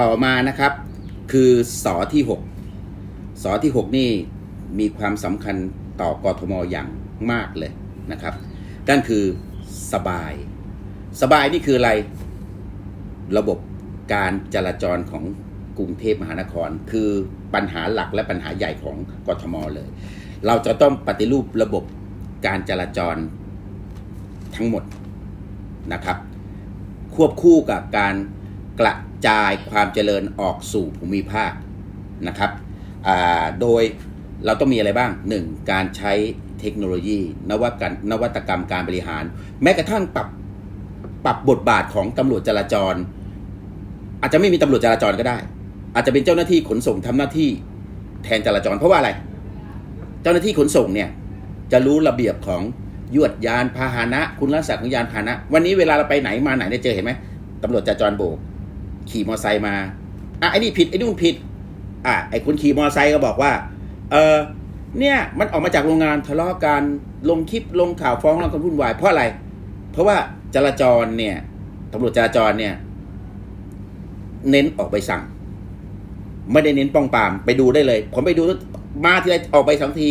ต่อมานะครับคือสอที่หกสอที่หกนี่มีความสำคัญต่อกทมอย่างมากเลยนะครับนั่นคือสบาย สบายนี่คืออะไร ระบบการจราจรของกรุงเทพมหานคร คือปัญหาหลักและปัญหาใหญ่ของกทมเลย เราจะต้องปฏิรูประบบการจราจรทั้งหมดนะครับ ควบคู่กับการ กระจายความเจริญออกสู่ภูมิภาคนะครับโดยเราต้องมีอะไรบ้าง 1. การใช้เทคโนโลยี นวัตกรรมนวัตกรรมการบริหาร แม้กระทั่งปรับปรับบทบาทของตำรวจจราจร อาจจะไม่มีตำรวจจราจรก็ได้ อาจจะเป็นเจ้าหน้าที่ขนส่งทำหน้าที่แทนจราจร เพราะว่าอะไร เจ้าหน้าที่ขนส่งเนี่ยจะรู้ระเบียบของยวดยานพาหนะ คุณลักษณะของยานพาหนะ วันนี้เวลาเราไปไหนมาไหนเนี่ยเจอเห็นไหมตำรวจจราจรโบก ขี่มอเตอร์ไซค์มาอะไอ้นี่ผิดไอ้นู่นผิด อะไอ้คนขี่มอเตอร์ไซค์ก็บอกว่า เออเนี่ยมันออกมาจากโรงงานทะเลาะกันลงคลิปลงข่าวฟ้องร้องกันวุ่นวายเพราะอะไร เพราะว่าจราจรเนี่ยตำรวจจราจรเนี่ย เน้นออกใบสั่ง ไม่ได้เน้นป้องปรามไปดูได้เลย ผมไปดูมาทีไรออกไปสองที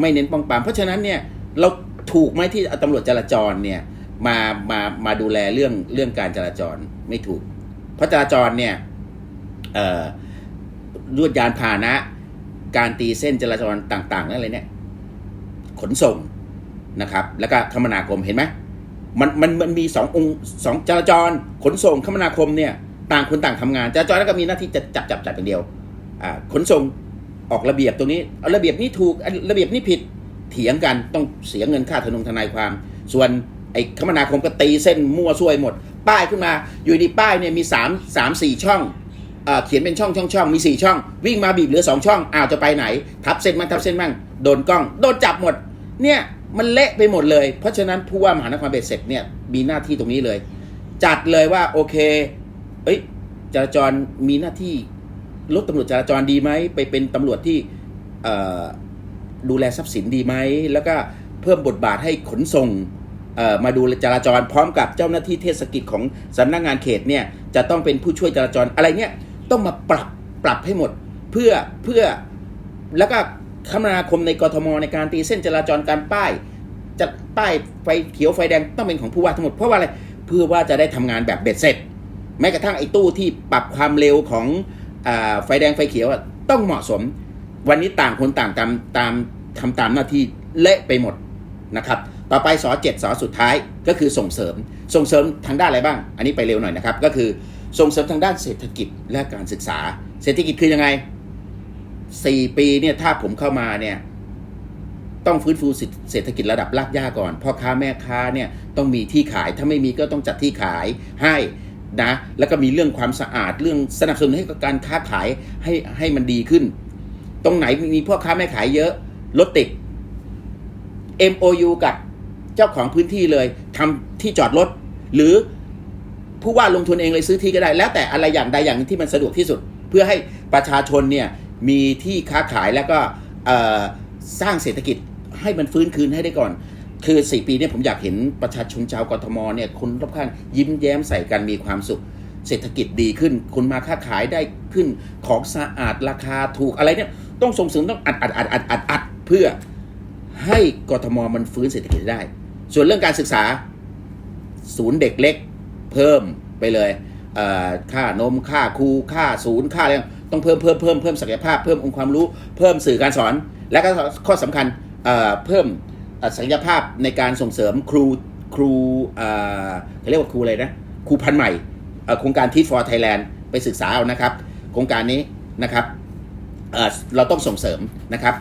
ไม่เน้นป้องปรามเพราะฉะนั้นเนี่ย เราถูกไหมที่ตำรวจจราจรเนี่ย มามามาดูแลเรื่องเรื่องการจราจรไม่ถูก เพราะจราจรเนี่ยเอ่อลวดยานพาหนะ การตีเส้นจราจรต่างๆนั่นอะไรเนี่ยขนส่งนะครับ แล้วก็คมนาคมเห็นไหมมันมันมันมีสององค์สองจราจรขนส่งคมนาคมเนี่ยต่างคนต่างทำงานจราจรแล้วก็มีหน้าที่จะจับจับจับอย่างเดียวอ่าขนส่งออกระเบียบตรงนี้เอาระเบียบนี้ถูกระเบียบนี้ผิดเถียงกันต้องเสียเงินค่าทนงทนายความ ส่วนไอ้คมนาคมก็ตีเส้นมั่วซั่วยหมด ป้ายขึ้นมา อยู่ดีป้ายเนี่ยมีสามสามสี่ช่องเอ่อเขียนเป็นช่องช่องช่องมีสี่ช่อง วิ่งมาบีบเหลือสองช่องอ้าวจะไปไหน ทับเส้นมั่งทับเส้นมั่งโดนกล้อง โดนจับหมด เนี่ยมันเละไปหมดเลย เพราะฉะนั้นผู้ว่ามหานครเบ็ดเสร็จเนี่ยมีหน้าที่ตรงนี้เลย จัดเลยว่าโอเคเอ้ยจราจรมีหน้าที่รถตำรวจจราจรดีไหมไปเป็นตำรวจที่ดูแลทรัพย์สินดีไหมแล้วก็เพิ่มบทบาทให้ขนส่ง มาดูจราจรพร้อมกับเจ้าหน้าที่เทศกิจของสำนักงานเขตเนี่ยจะต้องเป็นผู้ช่วยจราจรอะไรเนี่ยต้องมาปรับปรับให้หมดเพื่อเพื่อแล้วก็คมนาคมในกรทมในการตีเส้นจราจรการป้ายจะป้ายไฟเขียวไฟแดงต้องเป็นของผู้ว่าทั้งหมดเพราะว่าอะไรเพื่อว่าจะได้ทำงานแบบเบ็ดเสร็จ แม้กระทั่งไอ้ตู้ที่ปรับความเร็วของอไฟแดงไฟเขียวต้องเหมาะสม วันนี้ต่างคนต่างตามตามทำตามหน้าที่เละไปหมดนะครับ ต่อไปสอเจ็ดสอสุดท้ายก็คือส่งเสริม ส่งเสริมทางด้านอะไรบ้าง อันนี้ไปเร็วหน่อยนะครับ ก็คือส่งเสริมทางด้านเศรษฐกิจและการศึกษา เศรษฐกิจคือยังไงสี่ปีเนี่ยถ้าผมเข้ามาเนี่ยต้องฟื้นฟูเศรษฐกิจระดับรากหญ้าก่อนพ่อค้าแม่ค้าเนี่ยต้องมีที่ขายถ้าไม่มีก็ต้องจัดที่ขายให้นะแล้วก็มีเรื่องความสะอาดเรื่องสนับสนุนให้กับการค้าขายให้ให้มันดีขึ้น ตรงไหนมีพ่อค้าแม่ขายเยอะรถติด MOU กับ เจ้าของพื้นที่เลยทำที่จอดรถ หรือผู้ว่าลงทุนเองเลยซื้อที่ก็ได้ แล้วแต่อะไรอย่างใดอย่างหนึ่งที่มันสะดวกที่สุด เพื่อให้ประชาชนเนี่ยมีที่ค้าขายแล้วก็สร้างเศรษฐกิจให้มันฟื้นคืนให้ได้ก่อน คือสี่ปีเนี่ยผมอยากเห็นประชาชนชาวกทมเนี่ยคนรอบข้างยิ้มแย้มใส่กันมีความสุข เศรษฐกิจดีขึ้น คนมาค้าขายได้ขึ้นของสะอาดราคาถูกอะไรเนี่ยต้องส่งเสริมต้องอัดอัดอัดอัดอัดอัดเพื่อให้กทมมันฟื้นเศรษฐกิจได้ ส่วนเรื่องการศึกษา ศูนย์เด็กเล็ก เพิ่มไปเลยค่านมค่าครูค่าศูนย์ค่าอะไรต้องเพิ่มเพิ่มเพิ่มเพิ่มศักยภาพเพิ่มองค์ความรู้เพิ่มสื่อการสอน และก็ข้อสำคัญเพิ่มศักยภาพในการส่งเสริมครูครูเขาเรียกว่าครูอะไรนะครูพันใหม่โครงการ Teach for Thailand ไปศึกษาเอานะครับ โครงการนี้นะครับเราต้องส่งเสริมนะครับ